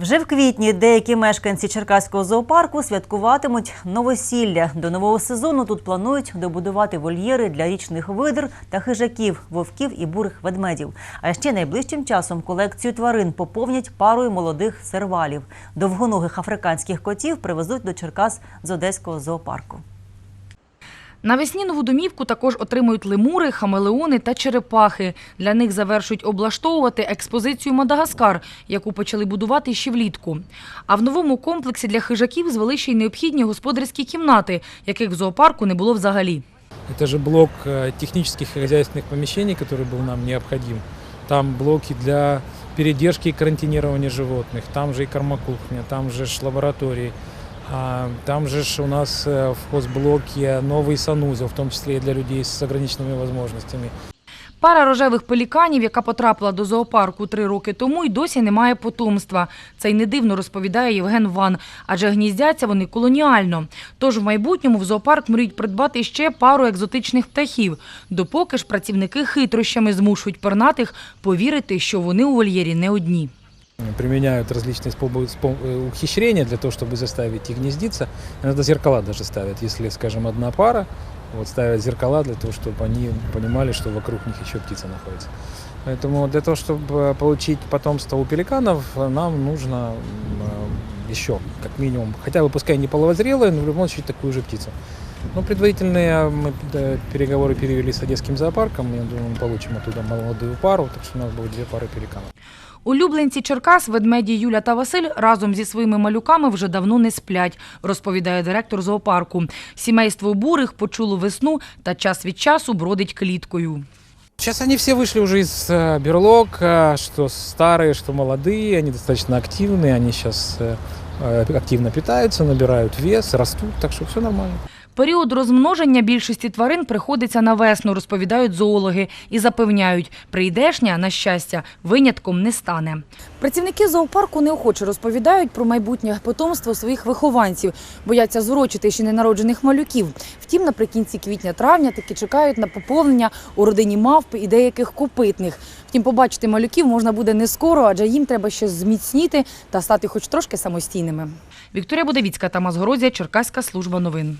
Вже в квітні деякі мешканці Черкаського зоопарку святкуватимуть новосілля. До нового сезону тут планують добудувати вольєри для річних видр та хижаків, вовків і бурих ведмедів. А ще найближчим часом колекцію тварин поповнять парою молодих сервалів. Довгоногих африканських котів привезуть до Черкас з Одеського зоопарку. Навесні нову домівку також отримують лемури, хамелеони та черепахи. Для них завершують облаштовувати експозицію Мадагаскар, яку почали будувати ще влітку. А в новому комплексі для хижаків звели ще й необхідні господарські кімнати, яких в зоопарку не було взагалі. Это же блок э, технических и хозяйственных помещений, который был нам необходим. Там блоки для передержки и карантинирования животных, там же и кормокухня, там же ж лаборатории, а, там же ж у нас э, в хозблоке новый санузел, в том числе и для людей с ограниченными возможностями. Пара рожевих пеліканів, яка потрапила до зоопарку три роки тому, й досі не має потомства. Це й не дивно, розповідає Євген Ван, адже гніздяться вони колоніально. Тож в майбутньому в зоопарк мріють придбати ще пару екзотичних птахів, допоки ж працівники хитрощами змушують пернатих повірити, що вони у вольєрі не одні. Применяют различные э, ухищрения для того, чтобы заставить их гнездиться. Иногда зеркала даже ставят, если, скажем, одна пара, вот ставят зеркала для того, чтобы они понимали, что вокруг них еще птица находится. Поэтому для того, чтобы получить потомство у пеликанов, нам нужно еще, как минимум, хотя бы пускай не половозрелые, но в любом случае такую же птицу. Ну, предварительные мы э, переговоры перевели с Одесским зоопарком. Я думаю, мы получим оттуда молодую пару, так что у нас будет две пары пеликанов. Улюбленці Черкас, ведмеді Юля та Василь разом зі своїми малюками вже давно не сплять, розповідає директор зоопарку. Сімейство бурих почуло весну та час від часу бродить кліткою. Сейчас они все вышли уже из э, берлог, э, что старые, что молодые, они достаточно активные, они сейчас э, э, активно питаются, набирают вес, растут, так что все нормально. Період розмноження більшості тварин приходиться на весну, розповідають зоологи, і запевняють, прийдешня, на щастя, винятком не стане. Працівники зоопарку неохоче розповідають про майбутнє потомство своїх вихованців, бояться зурочити ще ненароджених малюків. Втім, наприкінці квітня-травня таки чекають на поповнення у родині мавпи і деяких копитних. Втім, побачити малюків можна буде не скоро, адже їм треба ще зміцніти та стати хоч трошки самостійними. Вікторія Будовіцька, Тамас Горозія, Черкаська служба новин.